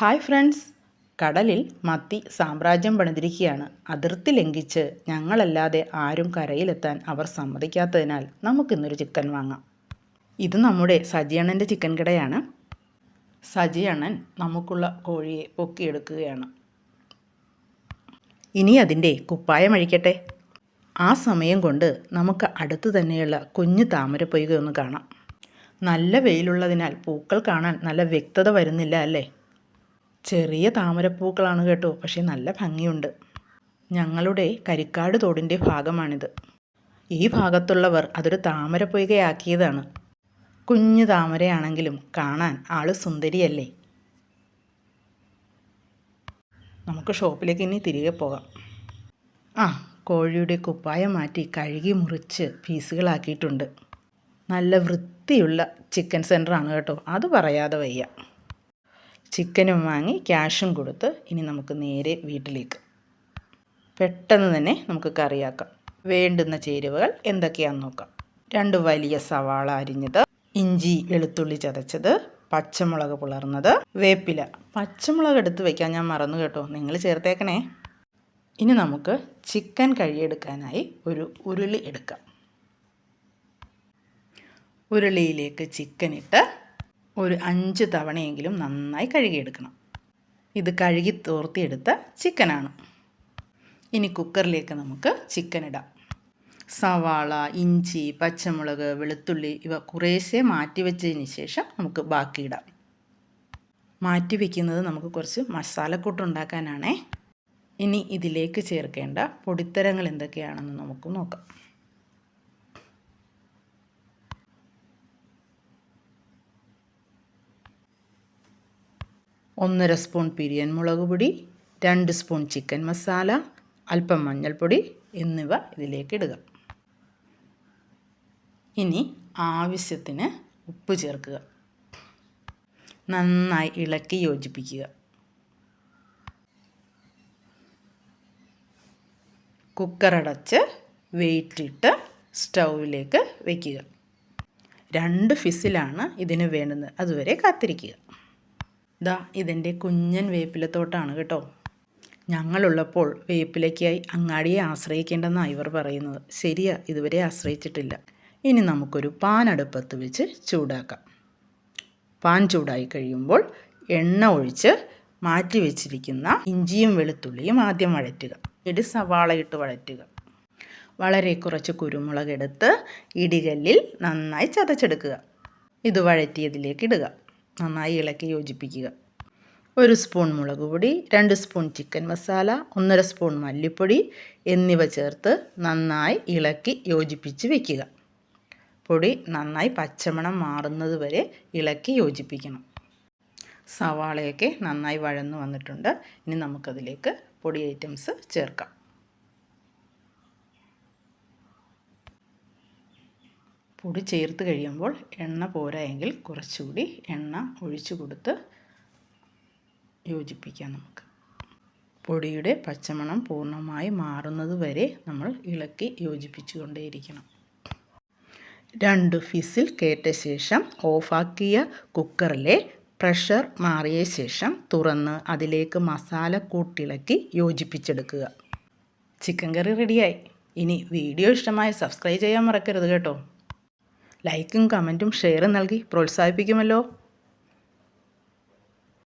Hi friends. കടലിൽ മത്തി സാമ്രാജ്യം പണിതിരിക്കുകയാണ്. അതിർത്തി ലംഘിച്ച് ഞങ്ങളല്ലാതെ ആരും കരയിലെത്താൻ അവർ സമ്മതിക്കാത്തതിനാൽ നമുക്കിന്നൊരു ചിക്കൻ വാങ്ങാം. ഇത് നമ്മുടെ സജിയണ്ണന്റെ ചിക്കൻ കടയാണ്. സജിയണ്ണൻ നമുക്കുള്ള കോഴിയെ പൊക്കിയെടുക്കുകയാണ്. ഇനി അതിന്റെ കുപ്പായം അഴിക്കട്ടെ. ആ സമയം കൊണ്ട് നമുക്ക് അടുത്ത് തന്നെയുള്ള കുഞ്ഞു താമരപ്പൊയ്ക ഒന്ന് കാണാം. നല്ല വെയിലുള്ളതിനാൽ പൂക്കൾ കാണാൻ നല്ല വ്യക്തത വരുന്നില്ല അല്ലേ? ചെറിയ താമരപ്പൂക്കളാണ് കേട്ടോ പക്ഷേ നല്ല ഭംഗിയുണ്ട്. ഞങ്ങളുടെ കരിക്കാട് തോടിന്റെ ഭാഗമാണിത്. ഈ ഭാഗത്തുള്ളവർ അതൊരു താമരപ്പൊയ്കയാക്കിയതാണ് കുഞ്ഞു താമരയാണെങ്കിലും കാണാൻ ആൾ സുന്ദരിയല്ലേ? നമുക്ക് ഷോപ്പിലേക്ക് ഇനി തിരികെ പോകാം. ആ കോഴിയുടെ കുപ്പായം മാറ്റി കഴുകി മുറിച്ച് പീസുകളാക്കിയിട്ടുണ്ട്. നല്ല വൃത്തിയുള്ള ചിക്കൻ സെന്ററാണ് കേട്ടോ അത് പറയാതെ വയ്യ. ചിക്കനും വാങ്ങി ക്യാഷും കൊടുത്ത് ഇനി നമുക്ക് നേരെ വീട്ടിലേക്ക്. പെട്ടെന്ന് തന്നെ നമുക്ക് കറിയാക്കാം. വേണ്ടുന്ന ചേരുവകൾ എന്തൊക്കെയാണെന്ന് നോക്കാം. രണ്ട് വലിയ സവാള അരിഞ്ഞത് ഇഞ്ചി വെളുത്തുള്ളി ചതച്ചത് പച്ചമുളക് പുളർന്നത് വേപ്പില. പച്ചമുളക് എടുത്ത് വയ്ക്കാൻ ഞാൻ മറന്നു കേട്ടോ. നിങ്ങൾ ചേർത്തേക്കണേ. ഇനി നമുക്ക് ചിക്കൻ കഴിയെടുക്കാനായി ഒരു ഉരുളി എടുക്കാം. ഉരുളിയിലേക്ക് ചിക്കൻ ഇട്ട് ഒരു അഞ്ച് തവണയെങ്കിലും നന്നായി കഴുകിയെടുക്കണം. ഇത് കഴുകി തോർത്തിയെടുത്ത ചിക്കനാണ്. ഇനി കുക്കറിലേക്ക് നമുക്ക് ചിക്കൻ ഇടാം. സവാള ഇഞ്ചി പച്ചമുളക് വെളുത്തുള്ളി ഇവ കുറേശ്ശെ മാറ്റി വെച്ചതിന് ശേഷം നമുക്ക് ബാക്കിയിടാം മാറ്റി വയ്ക്കുന്നത് നമുക്ക് കുറച്ച് മസാലക്കൂട്ട് ഉണ്ടാക്കാനാണേ. ഇനി ഇതിലേക്ക് ചേർക്കേണ്ട പൊടിത്തരങ്ങൾ എന്തൊക്കെയാണെന്ന് നമുക്ക് നോക്കാം. ഒന്നര സ്പൂൺ പിരിയൻ മുളക് പൊടി രണ്ട് സ്പൂൺ ചിക്കൻ മസാല അല്പം മഞ്ഞൾപ്പൊടി എന്നിവ ഇതിലേക്ക് ഇടുക. ഇനി ആവശ്യത്തിന് ഉപ്പ് ചേർക്കുക. നന്നായി ഇളക്കി യോജിപ്പിക്കുക. കുക്കറടച്ച് വെയിറ്റിട്ട് സ്റ്റൗവിലേക്ക് വയ്ക്കുക രണ്ട് ഫിസിലാണ് ഇതിന് വേണ്ടുന്നത്. അതുവരെ കാത്തിരിക്കുക. ദാ ഇതിന്റെ കുഞ്ഞൻ വേപ്പിലത്തോട്ടാണ് കേട്ടോ. ഞങ്ങളുള്ളപ്പോൾ വേപ്പിലയ്ക്കായി അങ്ങാടിയെ ആശ്രയിക്കേണ്ടെന്നാണ് ഇവർ പറയുന്നത്. ശരിയാ ഇതുവരെ ആശ്രയിച്ചിട്ടില്ല. ഇനി നമുക്കൊരു പാൻ അടുപ്പത്ത് വെച്ച് ചൂടാക്കാം. പാൻ ചൂടായി കഴിയുമ്പോൾ എണ്ണ ഒഴിച്ച് മാറ്റി വെച്ചിരിക്കുന്ന ഇഞ്ചിയും വെളുത്തുള്ളിയും ആദ്യം വഴറ്റുക. ഇടി സവാള ഇട്ട് വഴറ്റുക. വളരെ കുറച്ച് കുരുമുളക് എടുത്ത് ഇടികല്ലിൽ നന്നായി ചതച്ചെടുക്കുക. ഇത് വഴറ്റിയതിലേക്ക് ഇടുക. നന്നായി ഇളക്കി യോജിപ്പിക്കുക. ഒരു സ്പൂൺ മുളക് പൊടി രണ്ട് സ്പൂൺ ചിക്കൻ മസാല ഒന്നര സ്പൂൺ മല്ലിപ്പൊടി എന്നിവ ചേർത്ത് നന്നായി ഇളക്കി യോജിപ്പിച്ച് വയ്ക്കുക പൊടി നന്നായി പച്ചമണം മാറുന്നത് വരെ ഇളക്കി യോജിപ്പിക്കണം. സവാളയൊക്കെ നന്നായി വഴന്നു വന്നിട്ടുണ്ട്. ഇനി നമുക്കതിലേക്ക് പൊടി ഐറ്റംസ് ചേർക്കാം. പൊടി ചേർത്ത് കഴിയുമ്പോൾ എണ്ണ പോരായെങ്കിൽ കുറച്ചുകൂടി എണ്ണ ഒഴിച്ചു കൊടുത്ത് യോജിപ്പിക്കാം നമുക്ക്. പൊടിയുടെ പച്ചമണം പൂർണമായി മാറുന്നത് വരെ നമ്മൾ ഇളക്കി യോജിപ്പിച്ചു കൊണ്ടേയിരിക്കണം രണ്ട് ഫിസിൽ കേട്ട ശേഷം ഓഫാക്കിയ കുക്കറിലെ പ്രഷർ മാറിയ ശേഷം തുറന്ന് അതിലേക്ക് മസാല കൂട്ടിളക്കി യോജിപ്പിച്ചെടുക്കുക. ചിക്കൻ കറി റെഡിയായി. ഇനി വീഡിയോ ഇഷ്ടമായി സബ്സ്ക്രൈബ് ചെയ്യാൻ മറക്കരുത് കേട്ടോ. ലൈക്കും കമന്റും ഷെയറും നൽകി പ്രോത്സാഹിപ്പിക്കുമല്ലോ.